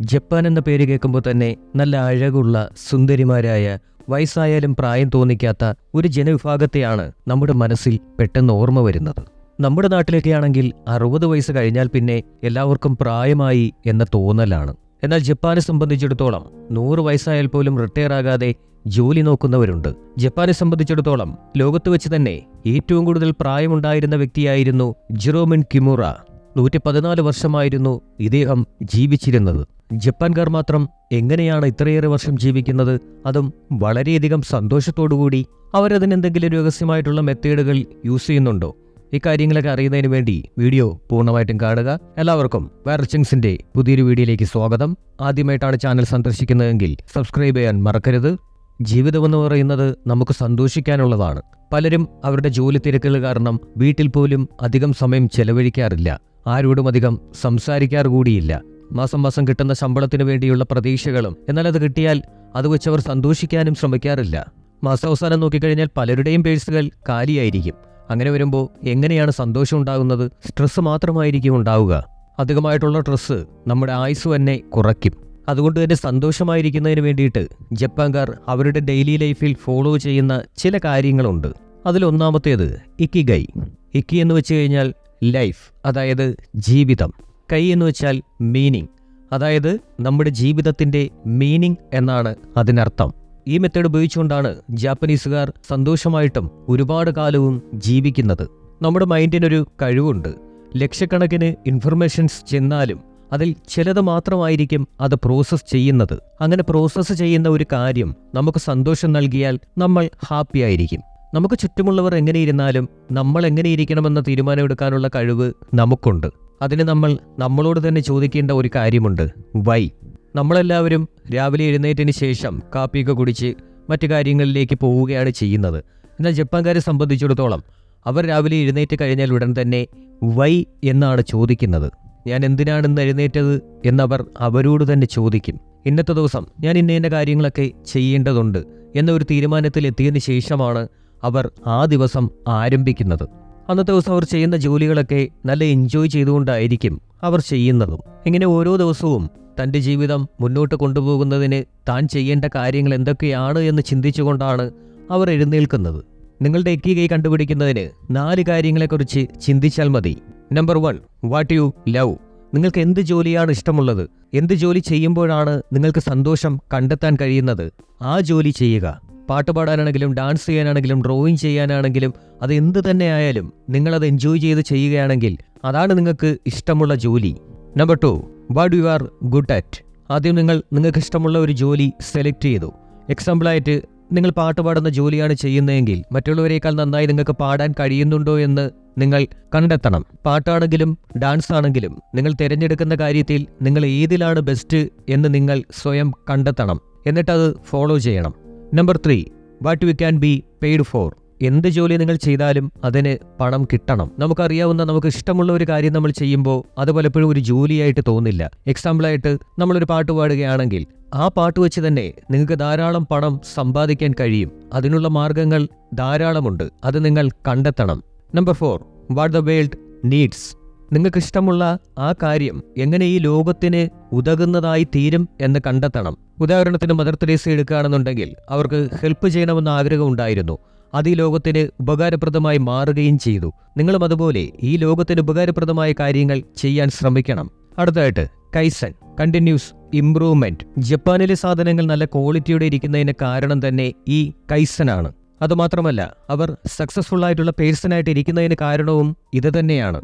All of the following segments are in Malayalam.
ജപ്പാൻ എന്ന പേര് കേൾക്കുമ്പോൾ തന്നെ നല്ല അഴകുള്ള സുന്ദരിമാരായ വയസ്സായാലും പ്രായം തോന്നിക്കാത്ത ഒരു ജനവിഭാഗത്തെയാണ് നമ്മുടെ മനസ്സിൽ പെട്ടെന്ന് ഓർമ്മ വരുന്നത്. നമ്മുടെ നാട്ടിലൊക്കെയാണെങ്കിൽ അറുപത് വയസ്സ് കഴിഞ്ഞാൽ പിന്നെ എല്ലാവർക്കും പ്രായമായി എന്ന തോന്നലാണ്. എന്നാൽ ജപ്പാനെ സംബന്ധിച്ചിടത്തോളം നൂറ് വയസ്സായാൽ പോലും റിട്ടയർ ആകാതെ ജോലി നോക്കുന്നവരുണ്ട്. ജപ്പാനെ സംബന്ധിച്ചിടത്തോളം ലോകത്ത് വെച്ച് തന്നെ ഏറ്റവും കൂടുതൽ പ്രായമുണ്ടായിരുന്ന വ്യക്തിയായിരുന്നു ജിറോമിൻ കിമുറ. നൂറ്റി പതിനാല് വർഷമായിരുന്നു ഇദ്ദേഹം ജീവിച്ചിരുന്നത്. ജപ്പാൻകാർ മാത്രം എങ്ങനെയാണ് ഇത്രയേറെ വർഷം ജീവിക്കുന്നത്? അതും വളരെയധികം സന്തോഷത്തോടുകൂടി അവരതിനെന്തെങ്കിലും രഹസ്യമായിട്ടുള്ള മെത്തേഡുകൾ യൂസ് ചെയ്യുന്നുണ്ടോ? ഇക്കാര്യങ്ങളൊക്കെ അറിയുന്നതിന് വേണ്ടി വീഡിയോ പൂർണമായിട്ടും കാണുക. എല്ലാവർക്കും വേർച്ചിങ്സിന്റെ പുതിയൊരു വീഡിയോയിലേക്ക് സ്വാഗതം. ആദ്യമായിട്ടാണ് ചാനൽ സന്ദർശിക്കുന്നതെങ്കിൽ സബ്സ്ക്രൈബ് ചെയ്യാൻ മറക്കരുത്. ജീവിതമെന്ന് പറയുന്നത് നമുക്ക് സന്തോഷിക്കാനുള്ളതാണ്. പലരും അവരുടെ ജോലി തിരക്കുകൾ കാരണം വീട്ടിൽ പോലും അധികം സമയം ചെലവഴിക്കാറില്ല. ആരോടും അധികം സംസാരിക്കാറ് കൂടിയില്ല. മാസം മാസം കിട്ടുന്ന ശമ്പളത്തിന് വേണ്ടിയുള്ള പ്രതീക്ഷകളും എന്നാൽ അത് കിട്ടിയാൽ അത് വെച്ച് അവർ സന്തോഷിക്കാനും ശ്രമിക്കാറില്ല. മാസാവസാനം നോക്കിക്കഴിഞ്ഞാൽ പലരുടെയും പേഴ്സുകൾ കാലിയായിരിക്കും. അങ്ങനെ വരുമ്പോൾ എങ്ങനെയാണ് സന്തോഷം ഉണ്ടാകുന്നത്? സ്ട്രെസ് മാത്രമായിരിക്കും ഉണ്ടാവുക. അധികമായിട്ടുള്ള സ്ട്രെസ് നമ്മുടെ ആയുസ് തന്നെ കുറയ്ക്കും. അതുകൊണ്ട് തന്നെ സന്തോഷമായിരിക്കുന്നതിന് വേണ്ടിയിട്ട് ജപ്പാൻകാർ അവരുടെ ഡെയിലി ലൈഫിൽ ഫോളോ ചെയ്യുന്ന ചില കാര്യങ്ങളുണ്ട്. അതിലൊന്നാമത്തേത് ഇക്കിഗൈ. ഇക്കി എന്ന് വെച്ച് കഴിഞ്ഞാൽ ലൈഫ് അതായത് ജീവിതം. കൈ എന്ന് വെച്ചാൽ മീനിങ് അതായത് നമ്മുടെ ജീവിതത്തിന്റെ മീനിങ് എന്നാണ് അതിനർത്ഥം. ഈ മെത്തേഡ് ഉപയോഗിച്ചുകൊണ്ടാണ് ജാപ്പനീസുകാർ സന്തോഷമായിട്ടും ഒരുപാട് കാലവും ജീവിക്കുന്നത്. നമ്മുടെ മൈൻഡിനൊരു കഴിവുണ്ട്. ലക്ഷക്കണക്കിന് ഇൻഫർമേഷൻസ് ചെന്നാലും അതിൽ ചിലത് മാത്രമായിരിക്കും അത് പ്രോസസ്സ് ചെയ്യുന്നത്. അങ്ങനെ പ്രോസസ്സ് ചെയ്യുന്ന ഒരു കാര്യം നമുക്ക് സന്തോഷം നൽകിയാൽ നമ്മൾ ഹാപ്പി ആയിരിക്കും. നമുക്ക് ചുറ്റുമുള്ളവർ എങ്ങനെ ഇരുന്നാലും നമ്മൾ എങ്ങനെ ഇരിക്കണമെന്ന തീരുമാനമെടുക്കാനുള്ള കഴിവ് നമുക്കുണ്ട്. അതിന് നമ്മൾ നമ്മളോട് തന്നെ ചോദിക്കേണ്ട ഒരു കാര്യമുണ്ട്. വൈ. നമ്മളെല്ലാവരും രാവിലെ എഴുന്നേറ്റതിന് ശേഷം കാപ്പിയൊക്കെ കുടിച്ച് മറ്റു കാര്യങ്ങളിലേക്ക് പോവുകയാണ് ചെയ്യുന്നത്. എന്നാൽ ജപ്പാൻകാരെ സംബന്ധിച്ചിടത്തോളം അവർ രാവിലെ എഴുന്നേറ്റ് കഴിഞ്ഞാൽ ഉടൻ തന്നെ വൈ എന്നാണ് ചോദിക്കുന്നത്. ഞാൻ എന്തിനാണ് ഇന്ന് എഴുന്നേറ്റത് എന്നവർ അവരോട് തന്നെ ചോദിക്കും. ഇന്നത്തെ ദിവസം ഞാൻ ഇന്ന ഇന്ന കാര്യങ്ങളൊക്കെ ചെയ്യേണ്ടതുണ്ട് എന്നൊരു തീരുമാനത്തിൽ എത്തിയതിനു ശേഷമാണ് അവർ ആ ദിവസം ആരംഭിക്കുന്നത്. അന്നത്തെ ദിവസം അവർ ചെയ്യുന്ന ജോലികളൊക്കെ നല്ല എൻജോയ് ചെയ്തുകൊണ്ടായിരിക്കും അവർ ചെയ്യുന്നതും. ഇങ്ങനെ ഓരോ ദിവസവും തന്റെ ജീവിതം മുന്നോട്ട് കൊണ്ടുപോകുന്നതിന് താൻ ചെയ്യേണ്ട കാര്യങ്ങൾ എന്തൊക്കെയാണ് എന്ന് ചിന്തിച്ചുകൊണ്ടാണ് അവർ എഴുന്നേൽക്കുന്നത്. നിങ്ങളുടെ എക്കികൈ കണ്ടുപിടിക്കുന്നതിന് നാല് കാര്യങ്ങളെക്കുറിച്ച് ചിന്തിച്ചാൽ മതി. Number one what you love നിങ്ങൾക്ക് എന്ത് ജോലിയാണ് ഇഷ്ടമുള്ളത്? എന്ത് ജോലി ചെയ്യുമ്പോഴാണ് നിങ്ങൾക്ക് സന്തോഷം കണ്ടെത്താൻ കഴിയുന്നത്? ആ ജോലി ചെയ്യുക. പാട്ട് പാടാനാണെങ്കിലും ഡാൻസ് ചെയ്യാനാണെങ്കിലും ഡ്രോയിങ് ചെയ്യാനാണെങ്കിലും അത് എന്ത് തന്നെ ആയാലും നിങ്ങളത് എൻജോയ് ചെയ്ത് ചെയ്യുകയാണെങ്കിൽ അതാണ് നിങ്ങൾക്ക് ഇഷ്ടമുള്ള ജോലി. Number two what you are good at ആദ്യം നിങ്ങൾ നിങ്ങൾക്ക് ഇഷ്ടമുള്ള ഒരു ജോലി സെലക്ട് ചെയ്തു. എക്സാമ്പിളായിട്ട് നിങ്ങൾ പാട്ട് പാടുന്ന ജോലിയാണ് ചെയ്യുന്നതെങ്കിൽ മറ്റുള്ളവരെക്കാൾ നന്നായി നിങ്ങൾക്ക് പാടാൻ കഴിയുന്നുണ്ടോ എന്ന് നിങ്ങൾ കണ്ടെത്തണം. പാട്ടാണെങ്കിലും ഡാൻസ് ആണെങ്കിലും നിങ്ങൾ തിരഞ്ഞെടുക്കുന്ന കാര്യത്തിൽ നിങ്ങൾ ഏതിലാണ് ബെസ്റ്റ് എന്ന് നിങ്ങൾ സ്വയം കണ്ടെത്തണം. എന്നിട്ടത് ഫോളോ ചെയ്യണം. Number three what we can be paid for എന്ത് ജോലി നിങ്ങൾ ചെയ്താലും അതിന് പണം കിട്ടണം. നമുക്കറിയാവുന്ന നമുക്ക് ഇഷ്ടമുള്ള ഒരു കാര്യം നമ്മൾ ചെയ്യുമ്പോൾ അത് പലപ്പോഴും ഒരു ജോലിയായിട്ട് തോന്നില്ല. എക്സാമ്പിളായിട്ട് നമ്മളൊരു പാട്ട് പാടുകയാണെങ്കിൽ ആ പാട്ട് വെച്ച് തന്നെ നിങ്ങൾക്ക് ധാരാളം പണം സമ്പാദിക്കാൻ കഴിയും. അതിനുള്ള മാർഗങ്ങൾ ധാരാളമുണ്ട്. അത് നിങ്ങൾ കണ്ടെത്തണം. Number four what the world needs നിങ്ങൾക്ക് ഇഷ്ടമുള്ള ആ കാര്യം എങ്ങനെ ഈ ലോകത്തിന് ഉതകുന്നതായി തീരും എന്ന് കണ്ടെത്തണം. ഉദാഹരണത്തിന് മദർ തെരേസ എടുക്കുകയാണെന്നുണ്ടെങ്കിൽ അവർക്ക് ഹെൽപ്പ് ചെയ്യണമെന്ന ആഗ്രഹം ഉണ്ടായിരുന്നു അത് ഈ ലോകത്തിന് ഉപകാരപ്രദമായി മാറുകയും ചെയ്തു. നിങ്ങളും അതുപോലെ ഈ ലോകത്തിന് ഉപകാരപ്രദമായ കാര്യങ്ങൾ ചെയ്യാൻ ശ്രമിക്കണം. അടുത്തതായിട്ട് കൈസൻ. കണ്ടിന്യൂസ് ഇംപ്രൂവ്മെന്റ് ജപ്പാനിലെ സാധനങ്ങൾ നല്ല ക്വാളിറ്റിയോടെ ഇരിക്കുന്നതിന് കാരണം തന്നെ ഈ കൈസനാണ്. അതുമാത്രമല്ല അവർ സക്സസ്ഫുൾ ആയിട്ടുള്ള പേഴ്സണായിട്ട് ഇരിക്കുന്നതിന് കാരണവും ഇത് തന്നെയാണ്.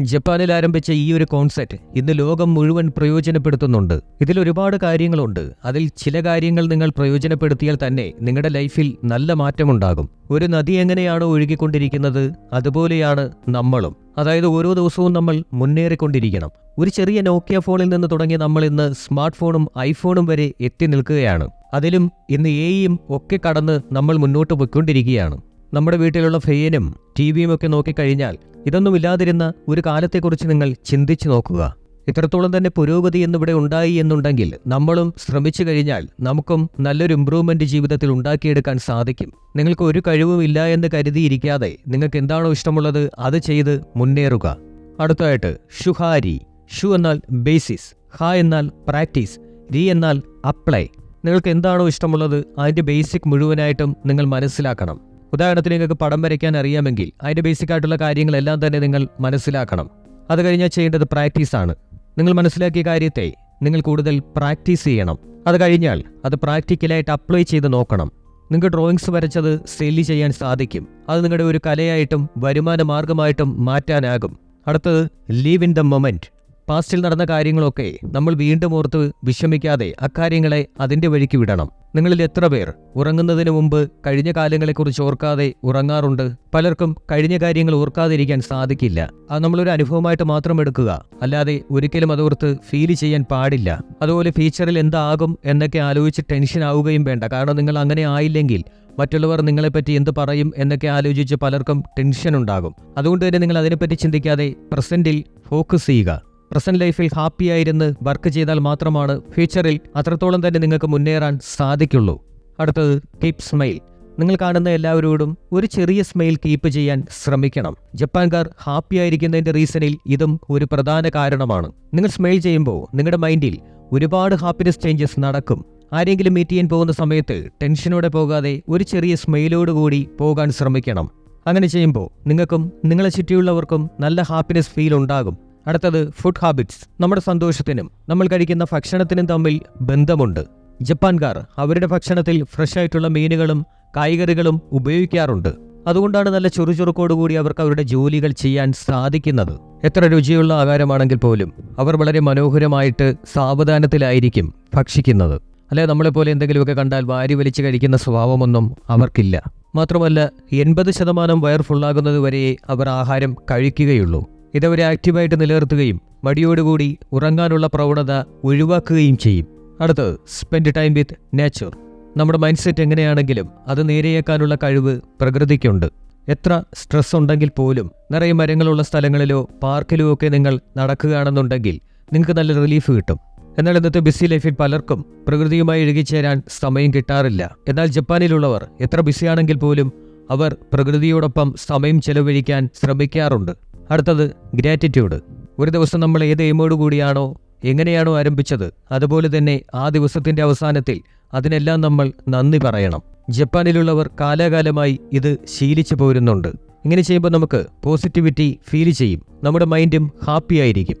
ജപ്പാനിൽ ആരംഭിച്ച ഈ ഒരു കോൺസെപ്റ്റ് ഇന്ന് ലോകം മുഴുവൻ പ്രയോജനപ്പെടുത്തുന്നുണ്ട്. ഇതിൽ ഒരുപാട് കാര്യങ്ങളുണ്ട്. അതിൽ ചില കാര്യങ്ങൾ നിങ്ങൾ പ്രയോജനപ്പെടുത്തിയാൽ തന്നെ നിങ്ങളുടെ ലൈഫിൽ നല്ല മാറ്റമുണ്ടാകും. ഒരു നദി എങ്ങനെയാണോ ഒഴുകിക്കൊണ്ടിരിക്കുന്നത് അതുപോലെയാണ് നമ്മളും. അതായത് ഓരോ ദിവസവും നമ്മൾ മുന്നേറിക്കൊണ്ടിരിക്കണം. ഒരു ചെറിയ നോക്കിയ ഫോണിൽ നിന്ന് തുടങ്ങി നമ്മൾ ഇന്ന് സ്മാർട്ട് ഫോണും ഐഫോണും വരെ എത്തി നിൽക്കുകയാണ്. അതിലും ഇന്ന് എയും ഒക്കെ കടന്ന് നമ്മൾ മുന്നോട്ട് പോയിക്കൊണ്ടിരിക്കുകയാണ്. നമ്മുടെ വീട്ടിലുള്ള ഫെയിനും ടി വിയും ഒക്കെ നോക്കിക്കഴിഞ്ഞാൽ ഇതൊന്നും ഇല്ലാതിരുന്ന ഒരു കാലത്തെക്കുറിച്ച് നിങ്ങൾ ചിന്തിച്ചു നോക്കുക. ഇത്രത്തോളം തന്നെ പുരോഗതി എന്നിവിടെ ഉണ്ടായി എന്നുണ്ടെങ്കിൽ നമ്മളും ശ്രമിച്ചു കഴിഞ്ഞാൽ നമുക്കും നല്ലൊരു ഇമ്പ്രൂവ്മെന്റ് ജീവിതത്തിൽ ഉണ്ടാക്കിയെടുക്കാൻ സാധിക്കും. നിങ്ങൾക്ക് ഒരു കഴിവും ഇല്ല എന്ന് കരുതിയിരിക്കാതെ നിങ്ങൾക്ക് എന്താണോ ഇഷ്ടമുള്ളത് അത് ചെയ്ത് മുന്നേറുക. അടുത്തതായിട്ട് ഷുഹാരി ഷു എന്നാൽ ബേസിസ് ഹ എന്നാൽ പ്രാക്ടീസ് രി എന്നാൽ അപ്ലൈ. നിങ്ങൾക്ക് എന്താണോ ഇഷ്ടമുള്ളത് അതിന്റെ ബേസിക് മുഴുവനായിട്ടും നിങ്ങൾ മനസ്സിലാക്കണം. ഉദാഹരണത്തിന് നിങ്ങൾക്ക് പടം വരയ്ക്കാൻ അറിയാമെങ്കിൽ അതിന്റെ ബേസിക് ആയിട്ടുള്ള കാര്യങ്ങളെല്ലാം തന്നെ നിങ്ങൾ മനസ്സിലാക്കണം. അത് കഴിഞ്ഞാൽ ചെയ്യേണ്ടത് പ്രാക്ടീസാണ് നിങ്ങൾ മനസ്സിലാക്കിയ കാര്യത്തെ നിങ്ങൾ കൂടുതൽ പ്രാക്ടീസ് ചെയ്യണം. അത് കഴിഞ്ഞാൽ അത് പ്രാക്ടിക്കലായിട്ട് അപ്ലൈ ചെയ്ത് നോക്കണം. നിങ്ങൾക്ക് ഡ്രോയിങ്സ് വരച്ചത് സെല്ല് ചെയ്യാൻ സാധിക്കും. അത് നിങ്ങളുടെ ഒരു കലയായിട്ടും വരുമാന മാർഗമായിട്ടും മാറ്റാനാകും. അടുത്തത് ലീവ് ഇൻ ദ മൊമെന്റ് പാസ്റ്റിൽ നടന്ന കാര്യങ്ങളൊക്കെ നമ്മൾ വീണ്ടും ഓർത്ത് വിഷമിക്കാതെ അക്കാര്യങ്ങളെ അതിന്റെ വഴിക്ക് വിടണം. നിങ്ങളിൽ എത്ര പേർ ഉറങ്ങുന്നതിന് മുമ്പ് കഴിഞ്ഞ കാലങ്ങളെക്കുറിച്ച് ഓർക്കാതെ ഉറങ്ങാറുണ്ട്? പലർക്കും കഴിഞ്ഞ കാര്യങ്ങൾ ഓർക്കാതിരിക്കാൻ സാധിക്കില്ല. അത് നമ്മളൊരു അനുഭവമായിട്ട് മാത്രം എടുക്കുക. അല്ലാതെ ഒരിക്കലും അതോർത്ത് ഫീൽ ചെയ്യാൻ പാടില്ല. അതുപോലെ ഫ്യൂച്ചറിൽ എന്താകും എന്നൊക്കെ ആലോചിച്ച് ടെൻഷൻ ആവുകയും വേണ്ട. കാരണം നിങ്ങൾ അങ്ങനെ ആയില്ലെങ്കിൽ മറ്റുള്ളവർ നിങ്ങളെപ്പറ്റി എന്ത് പറയും എന്നൊക്കെ ആലോചിച്ച് പലർക്കും ടെൻഷൻ ഉണ്ടാകും. അതുകൊണ്ട് തന്നെ നിങ്ങൾ അതിനെപ്പറ്റി ചിന്തിക്കാതെ പ്രസന്റിൽ ഫോക്കസ് ചെയ്യുക. പ്രസന്റ് ലൈഫിൽ ഹാപ്പി ആയിരുന്ന് വർക്ക് ചെയ്താൽ മാത്രമാണ് ഫ്യൂച്ചറിൽ അത്രത്തോളം തന്നെ നിങ്ങൾക്ക് മുന്നേറാൻ സാധിക്കുള്ളൂ. അടുത്തത് കീപ് സ്മൈൽ. നിങ്ങൾ കാണുന്ന എല്ലാവരോടും ഒരു ചെറിയ സ്മൈൽ കീപ്പ് ചെയ്യാൻ ശ്രമിക്കണം. ജപ്പാൻകാർ ഹാപ്പി ആയിരിക്കുന്നതിന്റെ റീസണിൽ ഇതും ഒരു പ്രധാന കാരണമാണ്. നിങ്ങൾ സ്മൈൽ ചെയ്യുമ്പോൾ നിങ്ങളുടെ മൈൻഡിൽ ഒരുപാട് ഹാപ്പിനെസ് ചേഞ്ചസ് നടക്കും. ആരെങ്കിലും മീറ്റ് ചെയ്യാൻ പോകുന്ന സമയത്ത് ടെൻഷനോടെ പോകാതെ ഒരു ചെറിയ സ്മൈലോടുകൂടി പോകാൻ ശ്രമിക്കണം. അങ്ങനെ ചെയ്യുമ്പോൾ നിങ്ങൾക്കും നിങ്ങളെ ചുറ്റിയുള്ളവർക്കും നല്ല ഹാപ്പിനെസ് ഫീൽ ഉണ്ടാകും. അടുത്തത് ഫുഡ് ഹാബിറ്റ്സ് നമ്മുടെ സന്തോഷത്തിനും നമ്മൾ കഴിക്കുന്ന ഭക്ഷണത്തിനും തമ്മിൽ ബന്ധമുണ്ട്. ജപ്പാൻകാർ അവരുടെ ഭക്ഷണത്തിൽ ഫ്രഷ് ആയിട്ടുള്ള മീനുകളും കായ്കറികളും ഉപയോഗിക്കാറുണ്ട്. അതുകൊണ്ടാണ് നല്ല ചുറുചുറുക്കോടുകൂടി അവർക്ക് അവരുടെ ജോലികൾ ചെയ്യാൻ സാധിക്കുന്നത്. എത്ര രുചിയുള്ള ആഹാരമാണെങ്കിൽ പോലും അവർ വളരെ മനോഹരമായിട്ട് സാവധാനത്തിലായിരിക്കും ഭക്ഷിക്കുന്നത്. അല്ലെ നമ്മളെപ്പോലെ എന്തെങ്കിലുമൊക്കെ കണ്ടാൽ വാരി വലിച്ചു കഴിക്കുന്ന സ്വഭാവമൊന്നും അവർക്കില്ല. മാത്രമല്ല എൺപത് ശതമാനം വയർ ഫുള്ളാകുന്നത് വരെയേ അവർ ആഹാരം കഴിക്കുകയുള്ളൂ. ഇതവരെ ആക്റ്റീവായിട്ട് നിലനിർത്തുകയും മടിയോടുകൂടി ഉറങ്ങാനുള്ള പ്രവണത ഒഴിവാക്കുകയും ചെയ്യും. അടുത്തത് സ്പെൻഡ് ടൈം വിത്ത് നേച്ചർ നമ്മുടെ മൈൻഡ് സെറ്റ് എങ്ങനെയാണെങ്കിലും അത് നേരെയേക്കാനുള്ള കഴിവ് പ്രകൃതിക്കുണ്ട്. എത്ര സ്ട്രെസ് ഉണ്ടെങ്കിൽ പോലും നിറയെ മരങ്ങളുള്ള സ്ഥലങ്ങളിലോ പാർക്കിലോ ഒക്കെ നിങ്ങൾ നടക്കുകയാണെന്നുണ്ടെങ്കിൽ നിങ്ങൾക്ക് നല്ല റിലീഫ് കിട്ടും. എന്നാൽ ഇന്നത്തെ ബിസി ലൈഫിൽ പലർക്കും പ്രകൃതിയുമായി ഇഴുകിച്ചേരാൻ സമയം കിട്ടാറില്ല. എന്നാൽ ജപ്പാനിലുള്ളവർ എത്ര ബിസിയാണെങ്കിൽ പോലും അവർ പ്രകൃതിയോടൊപ്പം സമയം ചെലവഴിക്കാൻ ശ്രമിക്കാറുണ്ട്. അടുത്തത് ഗ്രാറ്റിറ്റ്യൂഡ്. ഒരു ദിവസം നമ്മൾ ഏത് എയിമോട് കൂടിയാണോ എങ്ങനെയാണോ ആരംഭിച്ചത് അതുപോലെ തന്നെ ആ ദിവസത്തിന്റെ അവസാനത്തിൽ അതിനെല്ലാം നമ്മൾ നന്ദി പറയണം. ജപ്പാനിലുള്ളവർ കാലാകാലമായി ഇത് ശീലിച്ചു പോരുന്നുണ്ട്. ഇങ്ങനെ ചെയ്യുമ്പോൾ നമുക്ക് പോസിറ്റിവിറ്റി ഫീൽ ചെയ്യും. നമ്മുടെ മൈൻഡും ഹാപ്പി ആയിരിക്കും.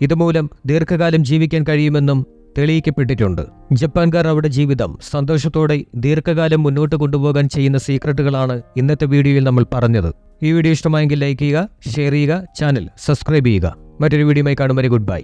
ഇതുമൂലം ദീർഘകാലം ജീവിക്കാൻ കഴിയുമെന്നും തെളിയിക്കപ്പെട്ടിട്ടുണ്ട്. ജപ്പാൻകാർ അവരുടെ ജീവിതം സന്തോഷത്തോടെ ദീർഘകാലം മുന്നോട്ട് കൊണ്ടുപോകാൻ ചെയ്യുന്ന സീക്രട്ടുകളാണ് ഇന്നത്തെ വീഡിയോയിൽ നമ്മൾ പറഞ്ഞത്. ഈ വീഡിയോ ഇഷ്ടമായെങ്കിൽ ലൈക്ക് ചെയ്യുക ഷെയർ ചെയ്യുക ചാനൽ സബ്സ്ക്രൈബ് ചെയ്യുക. മറ്റൊരു വീഡിയോയുമായി കാണും വരെ ഗുഡ് ബൈ.